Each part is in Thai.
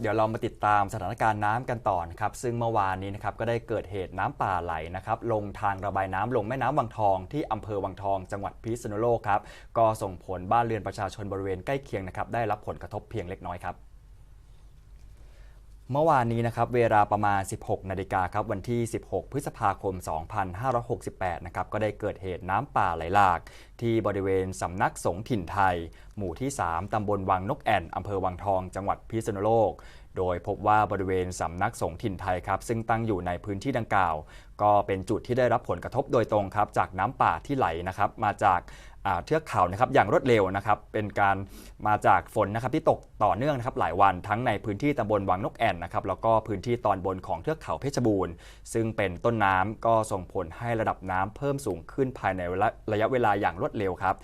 เดี๋ยวเรามาติดตามสถานการณ์น้ำกันต่อนะครับซึ่งเมื่อวานนี้นะครับก็ได้เกิดเหตุน้ำป่าไหลนะครับลงทางระบายน้ำลงแม่น้ำวังทองที่อำเภอวังทอง จังหวัดพิษณุโลกครับก็ส่งผลบ้านเรือนประชาชนบริเวณใกล้เคียงนะครับได้รับผลกระทบเพียงเล็กน้อยครับ เมื่อวานนี้นะครับเวลาประมาณ 16 นาฬิกาครับวันที่ 16 พฤษภาคม 2568 นะครับก็ได้เกิดเหตุน้ำป่าไหลหลาก ที่บริเวณสำนักสงฆ์ถิ่นไทย หมู่ที่ 3 ตำบลวังนกแอ่นอำเภอวังทองจังหวัดพิษณุโลก โดยพบว่าบริเวณสำนักสงฆ์ถิ่นไทยครับซึ่งตั้งอยู่ในพื้นที่ดังกล่าว ก็เป็นจุดที่ได้รับผลกระทบโดยตรงครับจากน้ำป่าที่ไหลนะครับมาจาก เทือกเขานะครับอย่างรวดเร็วนะครับเป็นการมาจากฝนนะครับที่ตกต่อเนื่องนะครับหลายวันทั้งในพื้นที่ตำบลวังนกแอ่นนะครับแล้วก็พื้นที่ตอนบนของเทือกเขาเพชรบูรณ์ ซึ่งเป็นต้นน้ำก็ส่งผลให้ระดับน้ำเพิ่มสูงขึ้นภายในระยะเวลาอย่างรวดเร็วครับ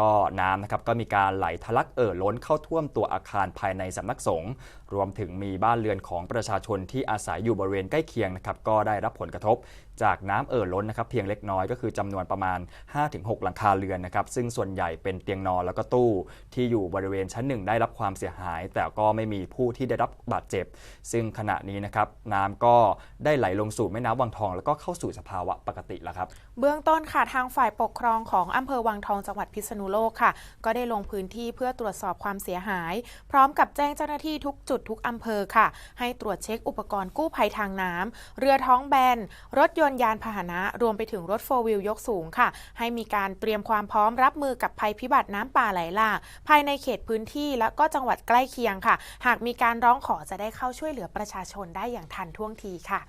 ก็น้ำนะครับก็มีการไหลทะลักเอ่อล้นเข้าท่วมตัวอาคารภายในสำนักสงฆ์รวมถึงมีบ้านเรือนของประชาชนที่อาศัยอยู่บริเวณใกล้เคียงนะครับก็ได้รับผลกระทบ จากน้ำเอ่อล้นนะครับเพียงเล็กน้อยก็คือจำนวนประมาณ 5-6 หลังคาเรือนนะครับซึ่งส่วนใหญ่เป็นเตียงนอนแล้วก็ตู้ ที่อยู่บริเวณชั้นหนึ่งได้รับความเสียหาย แต่ก็ไม่มีผู้ที่ได้รับบาดเจ็บ ซึ่งขณะนี้นะครับน้ำก็ได้ไหลลงสู่แม่น้ำวังทอง แล้วก็เข้าสู่สภาวะปกติแล้วครับ เบื้องต้นค่ะทางฝ่ายปกครองของอำเภอวังทองจังหวัดพิษณุโลกค่ะ ก็ได้ลงพื้นที่เพื่อตรวจสอบความเสียหาย พร้อมกับแจ้งเจ้าหน้าที่ทุกจุดทุกอำเภอค่ะ ให้ตรวจเช็คอุปกรณ์กู้ภัยทางน้ำเรือท้องแบน รถยนต์ยานพาหนะ รวมไปถึงรถโฟวิลยกสูงค่ะ ให้มีการเตรียมความพร้อมรับมือกับภัยพิบัติน้ำป่าไหลหลากภายในเขตพื้นที่และก็จังหวัดใกล้เคียงค่ะ หากมีการร้องขอจะได้เข้าช่วยเหลือประชาชนได้อย่างทันท่วงทีค่ะ